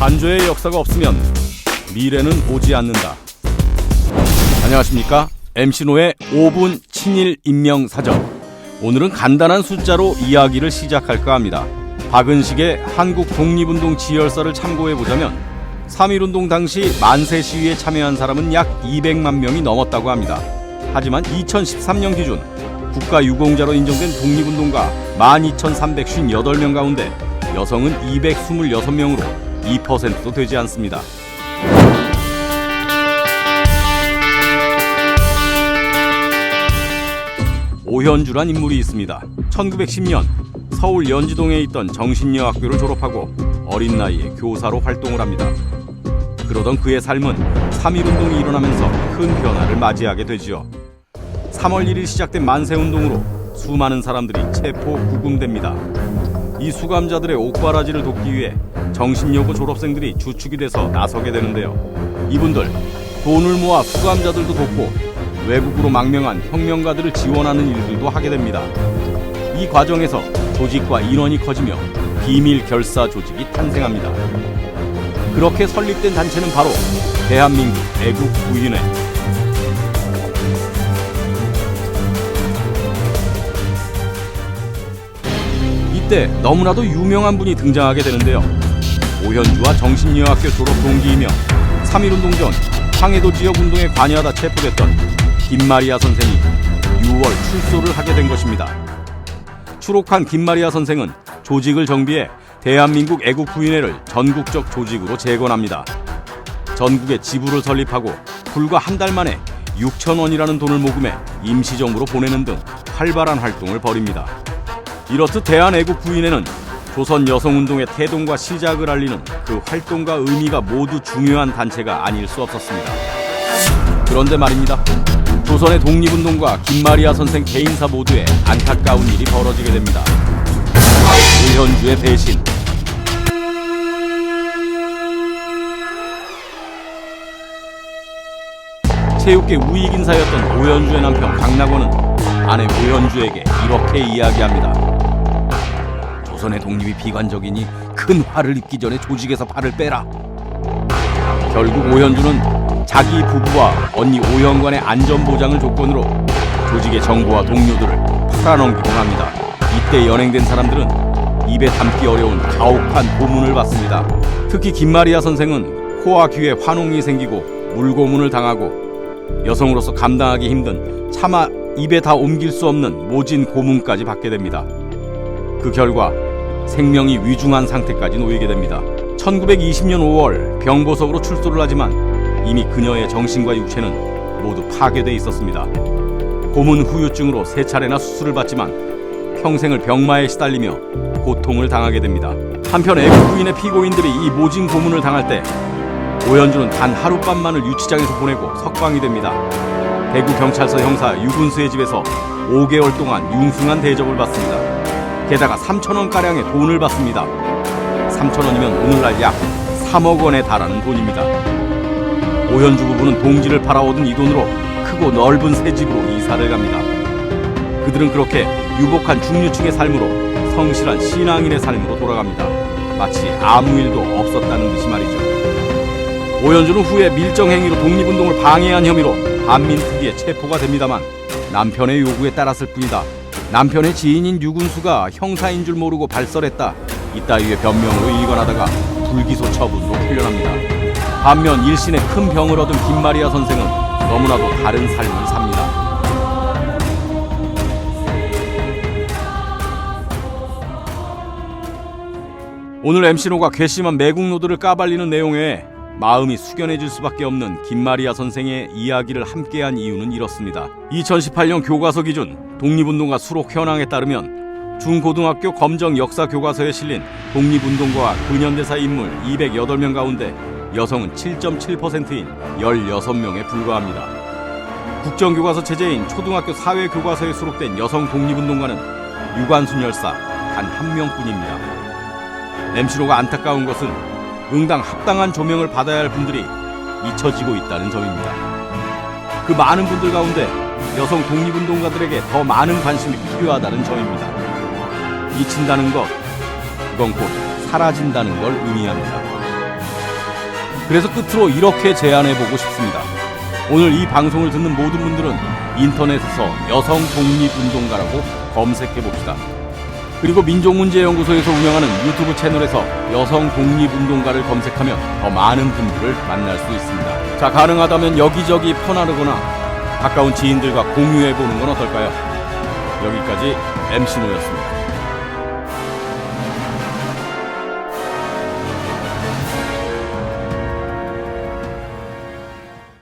오연조의 역사가 없으면 미래는 오지 않는다. 안녕하십니까? MC노의 5분 친일 임명 사전. 오늘은 간단한 숫자로 이야기를 시작할까 합니다. 박은식의 한국 독립운동 지열서를 참고해 보자면 3.1운동 당시 만세 시위에 참여한 사람은 약 200만 명이 넘었다고 합니다. 하지만 2013년 기준 국가 유공자로 인정된 독립운동가 12,358명 가운데 여성은 226명으로 2%도 되지 않습니다. 오현주란 인물이 있습니다. 1910년 서울 연지동에 있던 정신여학교를 졸업하고 어린 나이에 교사로 활동을 합니다. 그러던 그의 삶은 3.1운동이 일어나면서 큰 변화를 맞이하게 되지요. 3월 1일 시작된 만세운동으로 수많은 사람들이 체포 구금됩니다. 이 수감자들의 옥바라지를 돕기 위해 정신여고 졸업생들이 주축이 돼서 나서게 되는데요. 이분들 돈을 모아 수감자들도 돕고 외국으로 망명한 혁명가들을 지원하는 일들도 하게 됩니다. 이 과정에서 조직과 인원이 커지며 비밀 결사 조직이 탄생합니다. 그렇게 설립된 단체는 바로 대한민국 애국 부인회. 이때 너무나도 유명한 분이 등장하게 되는데요. 오현주와 정신여학교 졸업 동기이며 3.1운동 전 황해도 지역 운동에 관여하다 체포됐던 김마리아 선생이 6월 출소를 하게 된 것입니다. 추록한 김마리아 선생은 조직을 정비해 대한민국 애국 부인회를 전국적 조직으로 재건합니다. 전국에 지부를 설립하고 불과 한 달 만에 6천 원이라는 돈을 모금해 임시정부로 보내는 등 활발한 활동을 벌입니다. 이렇듯 대한애국 부인회는 조선 여성운동의 태동과 시작을 알리는 그 활동과 의미가 모두 중요한 단체가 아닐 수 없었습니다. 그런데 말입니다. 조선의 독립운동과 김마리아 선생 개인사 모두에 안타까운 일이 벌어지게 됩니다. 오현주의 배신. 체육계 우익 인사였던 오현주의 남편 강낙원은 아내 오현주에게 이렇게 이야기합니다. 조선의 독립이 비관적이니 큰 화를 입기 전에 조직에서 발을 빼라. 결국 오현주는 자기 부부와 언니 오영관의 안전 보장을 조건으로 조직의 정보와 동료들을 팔아넘기고 합니다. 이때 연행된 사람들은 입에 담기 어려운 가혹한 고문을 받습니다. 특히 김마리아 선생은 코와 귀에 환웅이 생기고 물고문을 당하고 여성으로서 감당하기 힘든 차마 입에 다 옮길 수 없는 모진 고문까지 받게 됩니다. 그 결과 생명이 위중한 상태까지 놓이게 됩니다. 1920년 5월 병보석으로 출소를 하지만 이미 그녀의 정신과 육체는 모두 파괴돼 있었습니다. 고문 후유증으로 세 차례나 수술을 받지만 평생을 병마에 시달리며 고통을 당하게 됩니다. 한편 애국부인의 피고인들이 이 모진 고문을 당할 때 오현주는 단 하룻밤만을 유치장에서 보내고 석방이 됩니다. 대구 경찰서 형사 유군수의 집에서 5개월 동안 융숭한 대접을 받습니다. 게다가 3천 원 가량의 돈을 받습니다. 3천 원이면 오늘날 약 3억 원에 달하는 돈입니다. 오현주 부부는 동지를 팔아오던 이 돈으로 크고 넓은 새 집으로 이사를 갑니다. 그들은 그렇게 유복한 중류층의 삶으로 성실한 신앙인의 삶으로 돌아갑니다. 마치 아무 일도 없었다는 듯이 말이죠. 오현주는 후에 밀정 행위로 독립운동을 방해한 혐의로 반민특위에 체포가 됩니다만 남편의 요구에 따랐을 뿐이다. 남편의 지인인 유군수가 형사인 줄 모르고 발설했다. 이따위의 변명으로 일관하다가 불기소 처분으로 풀려납니다. 반면 일신의 큰 병을 얻은 김마리아 선생은 너무나도 다른 삶을 삽니다. 오늘 MC노가 괘씸한 매국노들을 까발리는 내용에 마음이 숙연해질 수밖에 없는 김마리아 선생의 이야기를 함께한 이유는 이렇습니다. 2018년 교과서 기준 독립운동가 수록 현황에 따르면 중고등학교 검정 역사 교과서에 실린 독립운동가와 근현대사 인물 208명 가운데 여성은 7.7%인 16명에 불과합니다. 국정교과서 체제인 초등학교 사회교과서에 수록된 여성 독립운동가는 유관순 열사 단 한 명뿐입니다. MC로가 안타까운 것은 응당 합당한 조명을 받아야 할 분들이 잊혀지고 있다는 점입니다. 그 많은 분들 가운데 여성 독립운동가들에게 더 많은 관심이 필요하다는 점입니다. 잊힌다는 것, 그건 곧 사라진다는 걸 의미합니다. 그래서 끝으로 이렇게 제안해 보고 싶습니다. 오늘 이 방송을 듣는 모든 분들은 인터넷에서 여성 독립운동가라고 검색해 봅시다. 그리고 민족문제연구소에서 운영하는 유튜브 채널에서 여성 독립운동가를 검색하면 더 많은 분들을 만날 수 있습니다. 자, 가능하다면 여기저기 퍼나르거나 가까운 지인들과 공유해 보는 건 어떨까요? 여기까지 MC 노였습니다.